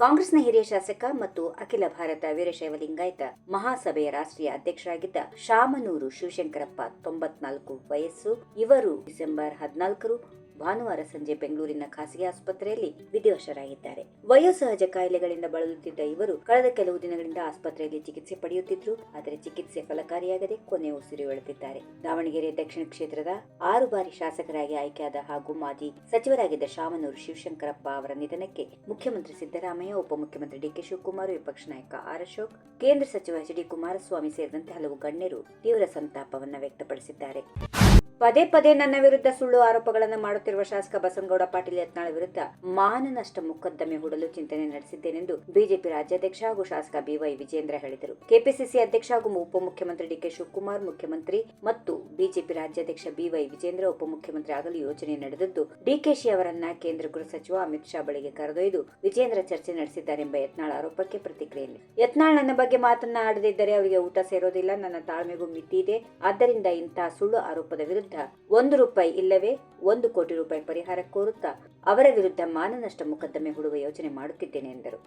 ಕಾಂಗ್ರೆಸ್ನ ಹಿರಿಯ ಶಾಸಕ ಮತ್ತು ಅಖಿಲ ಭಾರತ ವೀರಶೈವ ಲಿಂಗಾಯತ ಮಹಾಸಭೆಯ ರಾಷ್ಟ್ರೀಯ ಅಧ್ಯಕ್ಷರಾಗಿದ್ದ ಶಾಮನೂರು ಶಿವಶಂಕರಪ್ಪ ತೊಂಬತ್ನಾಲ್ಕು ವಯಸ್ಸು, ಇವರು ಡಿಸೆಂಬರ್ ಹದಿನಾಲ್ಕರು ಭಾನುವಾರ ಸಂಜೆ ಬೆಂಗಳೂರಿನ ಖಾಸಗಿ ಆಸ್ಪತ್ರೆಯಲ್ಲಿ ವಿಧಿವಶರಾಗಿದ್ದಾರೆ ವಯೋಸಹಜ ಕಾಯಿಲೆಗಳಿಂದ ಬಳಲುತ್ತಿದ್ದ ಇವರು ಕಳೆದ ಕೆಲವು ದಿನಗಳಿಂದ ಆಸ್ಪತ್ರೆಯಲ್ಲಿ ಚಿಕಿತ್ಸೆ ಪಡೆಯುತ್ತಿದ್ರು, ಆದರೆ ಚಿಕಿತ್ಸೆ ಫಲಕಾರಿಯಾಗದೆ ಕೊನೆ ಉಸಿರುಳೆದಿದ್ದಾರೆ ದಾವಣಗೆರೆ ದಕ್ಷಿಣ ಕ್ಷೇತ್ರದ ಆರು ಬಾರಿ ಶಾಸಕರಾಗಿ ಆಯ್ಕೆಯಾದ ಹಾಗೂ ಮಾಜಿ ಸಚಿವರಾಗಿದ್ದ ಶಾಮನೂರು ಶಿವಶಂಕರಪ್ಪ ಅವರ ನಿಧನಕ್ಕೆ ಮುಖ್ಯಮಂತ್ರಿ ಸಿದ್ದರಾಮಯ್ಯ ಉಪಮುಖ್ಯಮಂತ್ರಿ ಡಿಕೆ ಶಿವಕುಮಾರ್, ವಿಪಕ್ಷ ನಾಯಕ ಆರ್ ಅಶೋಕ್, ಕೇಂದ್ರ ಸಚಿವ ಎಚ್ ಡಿ ಕುಮಾರಸ್ವಾಮಿ ಸೇರಿದಂತೆ ಹಲವು ಗಣ್ಯರು ತೀವ್ರ ಸಂತಾಪವನ್ನು ವ್ಯಕ್ತಪಡಿಸಿದ್ದಾರೆ. ಪದೇ ಪದೇ ನನ್ನ ವಿರುದ್ಧ ಸುಳ್ಳು ಆರೋಪಗಳನ್ನು ಮಾಡುತ್ತಿರುವ ಶಾಸಕ ಬಸನಗೌಡ ಪಾಟೀಲ್ ಯತ್ನಾಳ್ ವಿರುದ್ಧ ಮಾನನಷ್ಟ ಮೊಕದ್ದಮೆ ಹೂಡಲು ಚಿಂತನೆ ನಡೆಸಿದ್ದೇನೆಂದು ಬಿಜೆಪಿ ರಾಜ್ಯಾಧ್ಯಕ್ಷ ಹಾಗೂ ಶಾಸಕ ಬಿವೈ ವಿಜೇಂದ್ರ ಹೇಳಿದರು. ಕೆಪಿಸಿಸಿ ಅಧ್ಯಕ್ಷ ಹಾಗೂ ಉಪಮುಖ್ಯಮಂತ್ರಿ ಡಿಕೆ ಶಿವಕುಮಾರ್ ಮುಖ್ಯಮಂತ್ರಿ ಮತ್ತು ಬಿಜೆಪಿ ರಾಜ್ಯಾಧ್ಯಕ್ಷ ಬಿವೈ ವಿಜೇಂದ್ರ ಉಪಮುಖ್ಯಮಂತ್ರಿ ಆಗಲು ಯೋಜನೆ ನಡೆದದ್ದು ಡಿಕೆಶಿ ಅವರನ್ನ ಕೇಂದ್ರ ಗೃಹ ಸಚಿವ ಅಮಿತ್ ಶಾ ಬಳಿಗೆ ಕರೆದೊಯ್ದು ವಿಜೇಂದ್ರ ಚರ್ಚೆ ನಡೆಸಿದ್ದಾರೆಂಬ ಯತ್ನಾಳ್ ಆರೋಪಕ್ಕೆ ಪ್ರತಿಕ್ರಿಯೆ ಯತ್ನಾಳ್ ನನ್ನ ಬಗ್ಗೆ ಮಾತನಾಡದಿದ್ದರೆ ಅವರಿಗೆ ಊಟ ಸೇರೋದಿಲ್ಲ, ನನ್ನ ತಾಳ್ಮೆಗೂ ಮಿತಿ ಇದೆ. ಆದ್ದರಿಂದ ಇಂತಹ ಸುಳ್ಳು ಆರೋಪದ ವಿರುದ್ಧ ಒಂದು ರೂಪಾಯಿ ಇಲ್ಲವೇ ಒಂದು ಕೋಟಿ ರೂಪಾಯಿ ಪರಿಹಾರ ಕೋರುತ್ತಾ ಅವರ ವಿರುದ್ಧ ಮಾನನಷ್ಟ ಮೊಕದ್ದಮೆ ಹೂಡುವ ಯೋಚನೆ ಮಾಡುತ್ತಿದ್ದೇನೆ ಎಂದರು.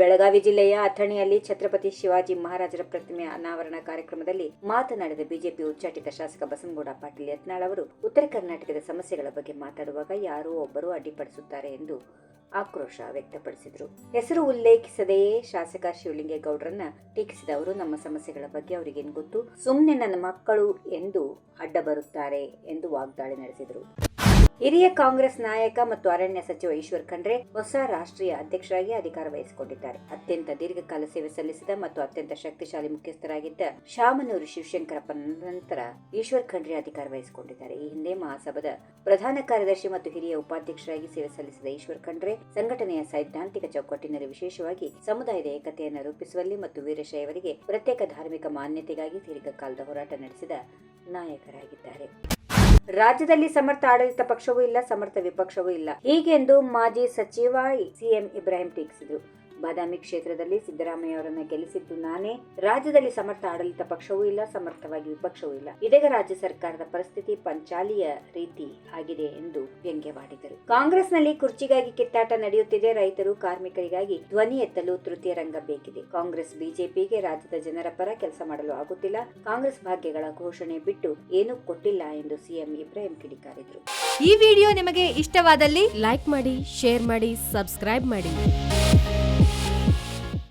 ಬೆಳಗಾವಿ ಜಿಲ್ಲೆಯ ಅಥಣಿಯಲ್ಲಿ ಛತ್ರಪತಿ ಶಿವಾಜಿ ಮಹಾರಾಜರ ಪ್ರತಿಮೆ ಅನಾವರಣ ಕಾರ್ಯಕ್ರಮದಲ್ಲಿ ಮಾತನಾಡಿದ ಬಿಜೆಪಿ ಉಚ್ಚಾಟಿತ ಶಾಸಕ ಬಸನಗೌಡ ಪಾಟೀಲ್ ಯತ್ನಾಳ್ ಅವರು, ಉತ್ತರ ಕರ್ನಾಟಕದ ಸಮಸ್ಯೆಗಳ ಬಗ್ಗೆ ಮಾತಾಡುವಾಗ ಯಾರೋ ಒಬ್ಬರು ಅಡ್ಡಿಪಡಿಸುತ್ತಾರೆ ಎಂದು ಆಕ್ರೋಶ ವ್ಯಕ್ತಪಡಿಸಿದರು. ಹೆಸರು ಉಲ್ಲೇಖಿಸದೆಯೇ ಶಾಸಕ ಶಿವಲಿಂಗೇಗೌಡರನ್ನ ಟೀಕಿಸಿದ ಅವರು, ನಮ್ಮ ಸಮಸ್ಯೆಗಳ ಬಗ್ಗೆ ಅವರಿಗೇನು ಗೊತ್ತು? ಸುಮ್ಮನೆ ನನ್ನ ಮಕ್ಕಳು ಎಂದು ಅಡ್ಡ ಬರುತ್ತಾರೆ ಎಂದು ವಾಗ್ದಾಳಿ ನಡೆಸಿದರು. ಹಿರಿಯ ಕಾಂಗ್ರೆಸ್ ನಾಯಕ ಮತ್ತು ಅರಣ್ಯ ಸಚಿವ ಈಶ್ವರ್ ಖಂಡ್ರೆ ಹೊಸ ರಾಷ್ಟ್ರೀಯ ಅಧ್ಯಕ್ಷರಾಗಿ ಅಧಿಕಾರ ವಹಿಸಿಕೊಂಡಿದ್ದಾರೆ. ಅತ್ಯಂತ ದೀರ್ಘಕಾಲ ಸೇವೆ ಸಲ್ಲಿಸಿದ ಮತ್ತು ಅತ್ಯಂತ ಶಕ್ತಿಶಾಲಿ ಮುಖ್ಯಸ್ಥರಾಗಿದ್ದ ಶಾಮನೂರು ಶಿವಶಂಕರಪ್ಪ ನಂತರ ಈಶ್ವರ್ ಖಂಡ್ರೆ ಅಧಿಕಾರ ವಹಿಸಿಕೊಂಡಿದ್ದಾರೆ. ಈ ಹಿಂದೆ ಮಹಾಸಭಾದ ಪ್ರಧಾನ ಕಾರ್ಯದರ್ಶಿ ಮತ್ತು ಹಿರಿಯ ಉಪಾಧ್ಯಕ್ಷರಾಗಿ ಸೇವೆ ಸಲ್ಲಿಸಿದ ಈಶ್ವರ್ ಖಂಡ್ರೆ ಸಂಘಟನೆಯ ಸೈದ್ಧಾಂತಿಕ ಚೌಕಟ್ಟಿನಲ್ಲಿ ವಿಶೇಷವಾಗಿ ಸಮುದಾಯದ ಏಕತೆಯನ್ನು ರೂಪಿಸುವಲ್ಲಿ ಮತ್ತು ವೀರಶೈವರಿಗೆ ಪ್ರತ್ಯೇಕ ಧಾರ್ಮಿಕ ಮಾನ್ಯತೆಗಾಗಿ ದೀರ್ಘಕಾಲದ ಹೋರಾಟ ನಡೆಸಿದ ನಾಯಕರಾಗಿದ್ದಾರೆ. ರಾಜ್ಯದಲ್ಲಿ ಸಮರ್ಥ ಆಡಳಿತ ಪಕ್ಷವೂ ಇಲ್ಲ ಸಮರ್ಥ ವಿಪಕ್ಷವೂ ಇಲ್ಲ. ಹೀಗೆಂದು ಮಾಜಿ ಸಚಿವ ಸಿಎಂ ಇಬ್ರಾಹಿಂ ಟೀಕಿಸಿದರು. ಬಾದಾಮಿ ಕ್ಷೇತ್ರದಲ್ಲಿ ಸಿದ್ದರಾಮಯ್ಯ ಅವರನ್ನ ಗೆಲ್ಲಿಸಿದ್ದು ನಾನೇ. ರಾಜ್ಯದಲ್ಲಿ ಸಮರ್ಥ ಆಡಳಿತ ಪಕ್ಷವೂ ಇಲ್ಲ, ಸಮರ್ಥವಾಗಿ ವಿಪಕ್ಷವೂ ಇಲ್ಲ. ಇದೀಗ ರಾಜ್ಯ ಸರ್ಕಾರದ ಪರಿಸ್ಥಿತಿ ಪಂಚಾಲಿಯ ರೀತಿ ಆಗಿದೆ ಎಂದು ವ್ಯಂಗ್ಯವಾಡಿದರು. ಕಾಂಗ್ರೆಸ್ನಲ್ಲಿ ಕುರ್ಚಿಗಾಗಿ ಕಿತ್ತಾಟ ನಡೆಯುತ್ತಿದೆ. ರೈತರು ಕಾರ್ಮಿಕರಿಗಾಗಿ ಧ್ವನಿ ಎತ್ತಲು ತೃತೀಯ ರಂಗ ಬೇಕಿದೆ. ಕಾಂಗ್ರೆಸ್, ಬಿಜೆಪಿಗೆ ರಾಜ್ಯದ ಜನರ ಪರ ಕೆಲಸ ಮಾಡಲು ಆಗುತ್ತಿಲ್ಲ. ಕಾಂಗ್ರೆಸ್ ಭಾಗ್ಯಗಳ ಘೋಷಣೆ ಬಿಟ್ಟು ಏನೂ ಕೊಟ್ಟಿಲ್ಲ ಎಂದು ಸಿಎಂ ಇಬ್ರಾಹಿಂ ಕಿಡಿಕಾರಿದರು. ಈ ವಿಡಿಯೋ ನಿಮಗೆ ಇಷ್ಟವಾದಲ್ಲಿ ಲೈಕ್ ಮಾಡಿ, ಶೇರ್ ಮಾಡಿ, ಸಬ್ಸ್ಕ್ರೈಬ್ ಮಾಡಿ.